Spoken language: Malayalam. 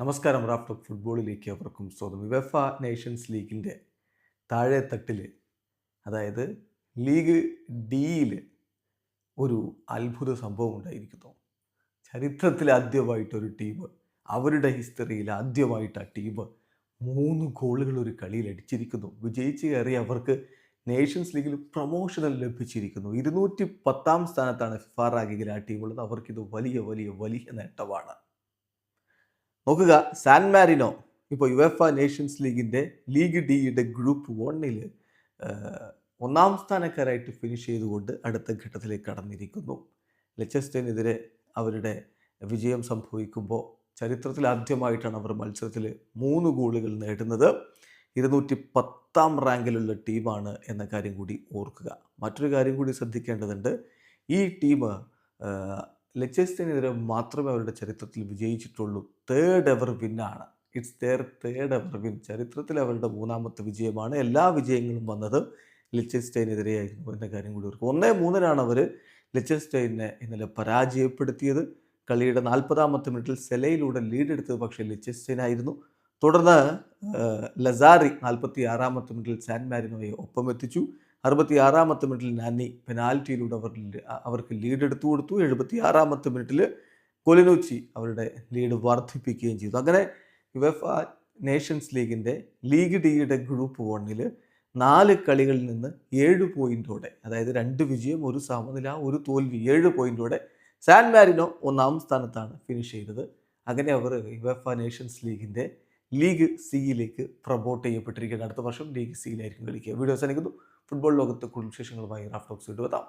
നമസ്കാരം റാഫ്റ്റർ ഫുട്ബോളിലേക്ക് അവർക്കും സ്വാഗതം. വെഫ നേഷൻസ് ലീഗിന്റെ താഴെ തട്ടിൽ അതായത് ലീഗ് ഡിയിൽ ഒരു അത്ഭുത സംഭവം ഉണ്ടായിരിക്കുന്നു. ചരിത്രത്തിൽ ആദ്യമായിട്ടൊരു ടീം അവരുടെ ഹിസ്റ്ററിയിൽ ആദ്യമായിട്ട് ആ ടീം മൂന്ന് ഗോളുകൾ ഒരു കളിയിൽ അടിച്ചിരിക്കുന്നു. വിജയിച്ച് കയറി അവർക്ക് നേഷൻസ് ലീഗിൽ പ്രൊമോഷണൽ ലഭിച്ചിരിക്കുന്നു. ഇരുന്നൂറ്റി പത്താം സ്ഥാനത്താണ് ഫിഫ റാങ്കിങ്ങിൽ ആ ടീമുള്ളത്. അവർക്കിത് വലിയ വലിയ വലിയ നേട്ടമാണ്. നോക്കുക സാൻ മാരിനോ ഇപ്പോൾ യു എഫ് നേഷൻസ് ലീഗിന്റെ ലീഗ് ഡിയുടെ ഗ്രൂപ്പ് വണ്ണിൽ ഒന്നാം സ്ഥാനക്കാരായിട്ട് ഫിനിഷ് ചെയ്തുകൊണ്ട് അടുത്ത ഘട്ടത്തിലേക്ക് കടന്നിരിക്കുന്നു. ലെച്ചസ്റ്റേനെതിരെ അവരുടെ വിജയം സംഭവിക്കുമ്പോൾ ചരിത്രത്തിൽ ആദ്യമായിട്ടാണ് അവർ മത്സരത്തിൽ മൂന്ന് ഗോളുകൾ നേടുന്നത്. ഇരുന്നൂറ്റി പത്താം റാങ്കിലുള്ള ടീമാണ് എന്ന കാര്യം കൂടി ഓർക്കുക. മറ്റൊരു കാര്യം കൂടി ശ്രദ്ധിക്കേണ്ടതുണ്ട്. ഈ ടീം ലെച്ചസ്റ്റൈനെതിരെ മാത്രമേ അവരുടെ ചരിത്രത്തിൽ വിജയിച്ചിട്ടുള്ളൂ. Third ever വിന്നാണ് it's their third ever win ചരിത്രത്തിൽ അവരുടെ മൂന്നാമത്തെ വിജയമാണ്. എല്ലാ വിജയങ്ങളും വന്നത് ലെച്ചസ്റ്റൈനെതിരെയായിരുന്നു എന്ന കാര്യം കൂടി ഓർക്കും ഒന്നേ മൂന്നിനാണ് അവർ ലെച്ചസ്റ്റൈനെ ഇന്നലെ പരാജയപ്പെടുത്തിയത്. കളിയുടെ നാൽപ്പതാമത്തെ മിനിറ്റിൽ സെലയിലൂടെ ലീഡെടുത്തത് പക്ഷേ ലിച്ചസ്റ്റൈൻ ആയിരുന്നു തുടർന്ന് ലസാറി നാൽപ്പത്തി ആറാമത്തെ മിനിറ്റിൽ സാൻ മാരിനോയെ ഒപ്പം എത്തിച്ചു അറുപത്തി ആറാമത്തെ മിനിറ്റിൽ നാനി പെനാൽറ്റിയിലൂടെ അവർ അവർക്ക് ലീഡ് എടുത്തു കൊടുത്തു. എഴുപത്തി ആറാമത്തെ മിനിറ്റിൽ കൊലിനൂച്ചി അവരുടെ ലീഡ് വർദ്ധിപ്പിക്കുകയും ചെയ്തു. അങ്ങനെ യുവഫ നേഷൻസ് ലീഗിന്റെ ലീഗ് ഡിയുടെ ഗ്രൂപ്പ് വണ്ണിൽ നാല് കളികളിൽ നിന്ന് ഏഴ് പോയിന്റോടെ അതായത് രണ്ട് വിജയം ഒരു സമനില ഒരു തോൽവി ഏഴ് പോയിന്റോടെ സാൻ മാരിനോ ഒന്നാം സ്ഥാനത്താണ് ഫിനിഷ് ചെയ്തത്. അങ്ങനെ അവർ യുവഫ നേഷൻസ് ലീഗിന്റെ ലീഗ് സിയിലേക്ക് പ്രൊമോട്ട് ചെയ്യപ്പെട്ടിരിക്കുകയാണ്. അടുത്ത വർഷം ലീഗ് സിയിലായിരിക്കും കളിക്കുക. വീഡിയോ അവസാനിക്കുന്നു. ഫുട്ബോൾ ലോകത്തെ വിശേഷങ്ങളുമായി റാഫ്റ്റോക്സ് വീണ്ടും എത്താം.